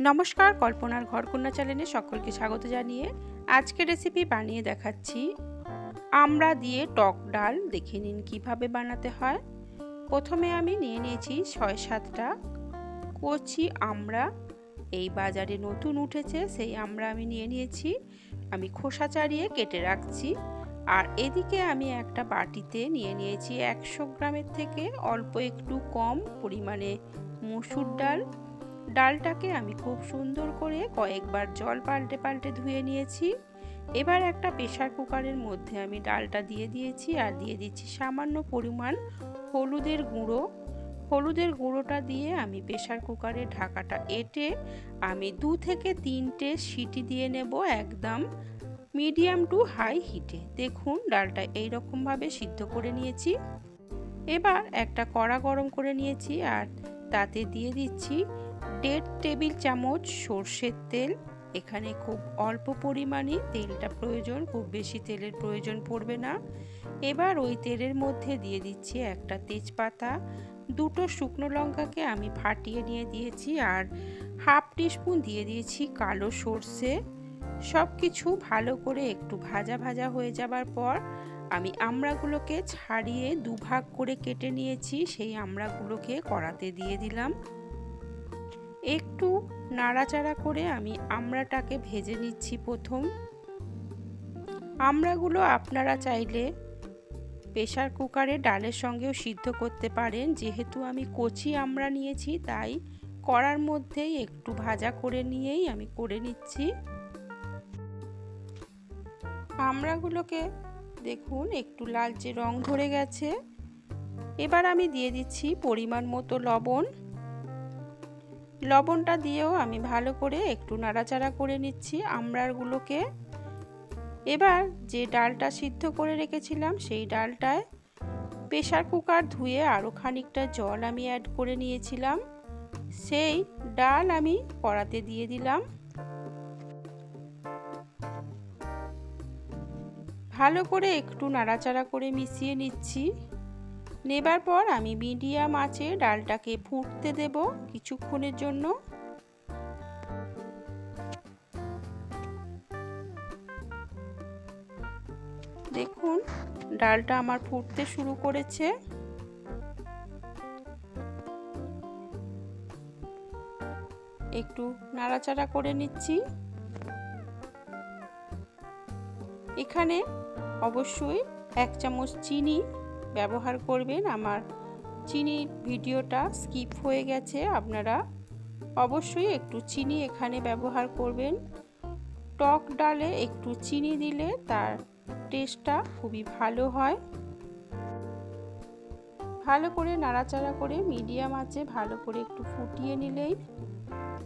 নমস্কার, কল্পনার ঘরকন্যা চ্যানেলে সকলকে স্বাগত জানিয়ে আজকে রেসিপি বানিয়ে দেখাচ্ছি। আমড়া দিয়ে টক ডাল দেখে নিন কীভাবে বানাতে হয়। প্রথমে আমি নিয়ে নিয়েছি ছয় সাতটা কচি আমড়া। এই বাজারে নতুন উঠেছে, সেই আমড়া আমি নিয়ে নিয়েছি। আমি খোসা চাড়িয়ে কেটে রাখছি। আর এদিকে আমি একটা বাটিতে নিয়ে নিয়েছি একশো গ্রামের থেকে অল্প একটু কম পরিমাণে মুসুর ডাল। ডালটাকে আমি খুব সুন্দর করে কয়েকবার জল পাল্টে পাল্টে ধুয়ে নিয়েছি। এবার একটা প্রেশার কুকারের মধ্যে আমি ডালটা দিয়ে দিয়েছি আর দিয়ে দিচ্ছি সামান্য পরিমাণ হলুদের গুঁড়ো। হলুদের গুঁড়োটা দিয়ে আমি প্রেশার কুকারের ঢাকাটা এঁটে আমি দু থেকে তিনটে সিটি দিয়ে নেব একদম মিডিয়াম টু হাই হিটে। দেখুন, ডালটা এই রকমভাবে সিদ্ধ করে নিয়েছি। এবার একটা কড়া গরম করে নিয়েছি আর তাতে দিয়ে দিচ্ছি দেড় টেবিল চামচ সর্ষের তেল, এখানে খুব অল্প পরিমাণে তেলটা প্রয়োজন, খুব বেশি তেলের প্রয়োজন পড়বে না। এবার ওই তেলের মধ্যে দিয়ে দিচ্ছি একটা তেজপাতা, দুটো শুকনো লঙ্কাকে আমি ফাটিয়ে নিয়ে দিয়েছি আর হাফ টিস্পুন দিয়ে দিয়েছি কালো সর্ষে। সব কিছু ভালো করে একটু ভাজা ভাজা হয়ে যাবার পর আমি আমড়াগুলোকে ছাড়িয়ে দুভাগ করে কেটে নিয়েছি, সেই আমড়াগুলোকে কড়াতে দিয়ে দিলাম। একটু নাড়াচাড়া করে আমি আমড়াটাকে ভেজে নিচ্ছি প্রথম। আমড়াগুলো আপনারা চাইলে প্রেশার কুকারে ডালের সঙ্গেও সিদ্ধ করতে পারেন। যেহেতু আমি কচি আমড়া নিয়েছি, তাই কড়ার মধ্যেই একটু ভাজা করে নিয়েই আমি করে নিচ্ছি। আমড়াগুলোকে দেখুন, একটু লালচে রং ধরে গেছে। এবার আমি দিয়ে দিচ্ছি পরিমাণ মতো লবণ। লবণটা দিয়েও আমি ভালো করে একটু নাড়াচাড়া করে নিচ্ছি আমড়ারগুলোকে। এবার যে ডালটা সিদ্ধ করে রেখেছিলাম, সেই ডালটায় প্রেশার কুকার ধুয়ে আরও খানিকটা জল আমি অ্যাড করে নিয়েছিলাম। সেই ডাল আমি কড়াতে দিয়ে দিলাম। ভালো করে একটু নাড়াচাড়া করে মিশিয়ে নিচ্ছি। নেবার পর আমি মিডিয়াম আঁচে ডালটাকে ফুটতে দেব কিছুক্ষণের জন্য। দেখুন, ডালটা আমার ফুটতে শুরু করেছে। একটু নাড়াচাড়া করে নিচ্ছি। এখানে অবশ্যই এক চামচ চিনি ব্যবহার করবেন। আমার চিনি ভিডিওটা স্কিপ হয়ে গেছে, আপনারা অবশ্যই একটু চিনি এখানে ব্যবহার করবেন। টক ডালে একটু চিনি দিলে তার টেস্টটা খুবই ভালো হয়। ভালো করে নাড়াচাড়া করে মিডিয়াম আছে ভালো করে একটু ফুটিয়ে নিলেই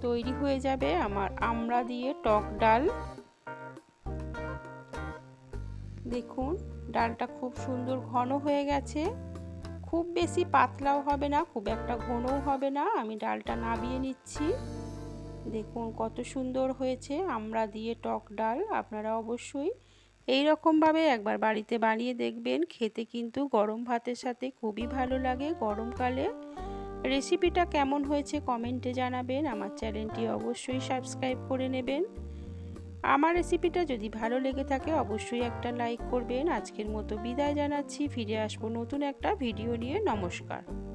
তৈরি হয়ে যাবে আমার আমড়া দিয়ে টক ডাল। দেখুন, ডালটা খুব সুন্দর ঘন হয়ে গেছে। খুব বেশি পাতলাও হবে না, খুব একটা ঘনও হবে না। আমি ডালটা নাবিয়ে নিচ্ছি। দেখুন কত সুন্দর হয়েছে, আমরা দিয়ে টক ডাল, আপনারা অবশ্যই এই রকমভাবে একবার বাড়িতে বানিয়ে দেখবেন। খেতে কিন্তু গরম ভাতের সাথে খুবই ভালো লাগে গরমকালে। রেসিপিটা কেমন হয়েছে কমেন্টে জানাবেন, আমার চ্যানেলটি অবশ্যই সাবস্ক্রাইব করে নেবেন। আমার রেসিপিটা যদি ভালো লেগে থাকে, অবশ্যই একটা লাইক করবেন। আজকের মতো বিদায় জানাচ্ছি। ফিরে আসব নতুন একটা ভিডিও নিয়ে। নমস্কার।